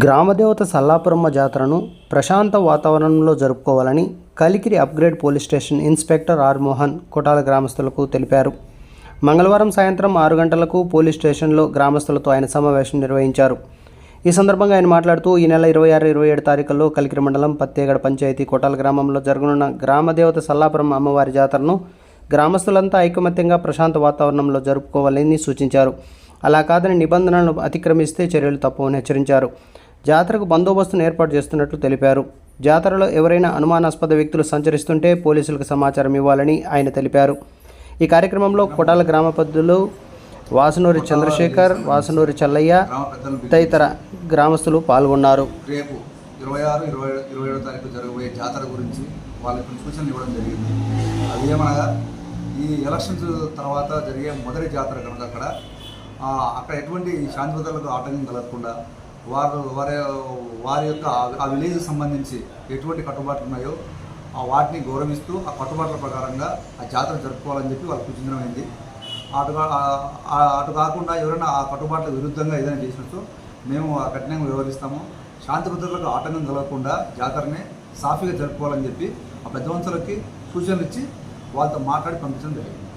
గ్రామదేవత సల్లాపురమ్మ జాతరను ప్రశాంత వాతావరణంలో జరుపుకోవాలని Kalikiri upgrade police station inspector R Mohan Kotala గ్రామస్తులకు తెలిపారు. మంగళవారం సాయంత్రం ఆరు గంటలకు పోలీస్ స్టేషన్లో గ్రామస్తులతో ఆయన సమావేశం నిర్వహించారు. ఈ సందర్భంగా ఆయన మాట్లాడుతూ ఈ నెల ఇరవై ఆరు ఇరవై ఏడు తారీఖుల్లో కలికిరి మండలం పత్తేగడ పంచాయతీ కొటాల గ్రామంలో జరగనున్న గ్రామదేవత సల్లాపురం అమ్మవారి జాతరను గ్రామస్తులంతా ఐకమత్యంగా ప్రశాంత వాతావరణంలో జరుపుకోవాలని సూచించారు. అలా కాదని నిబంధనలను అతిక్రమిస్తే చర్యలు తప్పవని హెచ్చరించారు. జాతరకు బందోబస్తును ఏర్పాటు చేస్తున్నట్లు తెలిపారు. జాతరలో ఎవరైనా అనుమానాస్పద వ్యక్తులు సంచరిస్తుంటే పోలీసులకు సమాచారం ఇవ్వాలని ఆయన తెలిపారు. ఈ కార్యక్రమంలో కొటాల గ్రామ పెద్దలు వాసునూరి చంద్రశేఖర్ వాసునూరి చల్లయ్య తదితర గ్రామస్తులు పాల్గొన్నారు. రేపు ఇరవై ఆరు ఇరవై ఇరవై ఏడో తారీఖు జరగబోయే జాతర గురించి వాళ్ళకి కొన్ని సూచనలు ఇవ్వడం జరిగింది. అదేమనగా ఈ ఎలక్షన్స్ తర్వాత జరిగే మొదటి జాతర కనుక అక్కడ అక్కడ ఎటువంటి శాంతి భద్రతలకు ఆటంకం కలగకుండా వారు వారి వారి యొక్క ఆ- విలేజ్కి సంబంధించి ఎటువంటి కట్టుబాట్లు ఉన్నాయో ఆ వాటిని గౌరవిస్తూ ఆ కట్టుబాట్ల ప్రకారంగా ఆ జాతర జరుపుకోవాలని చెప్పి వాళ్ళు సూచించడమైంది అటు అటు కాకుండా ఎవరైనా ఆ కట్టుబాట్ల విరుద్ధంగా ఏదైనా చేసినట్టు మేము ఆ కఠినంగా వ్యవహరిస్తాము. శాంతి భద్రతలకు ఆటంకం కలగకుండా జాతరని సాఫీగా జరుపుకోవాలని చెప్పి ఆ పెద్ద సూచనలు ఇచ్చి వాళ్ళతో మాట్లాడి పంపించడం జరిగింది.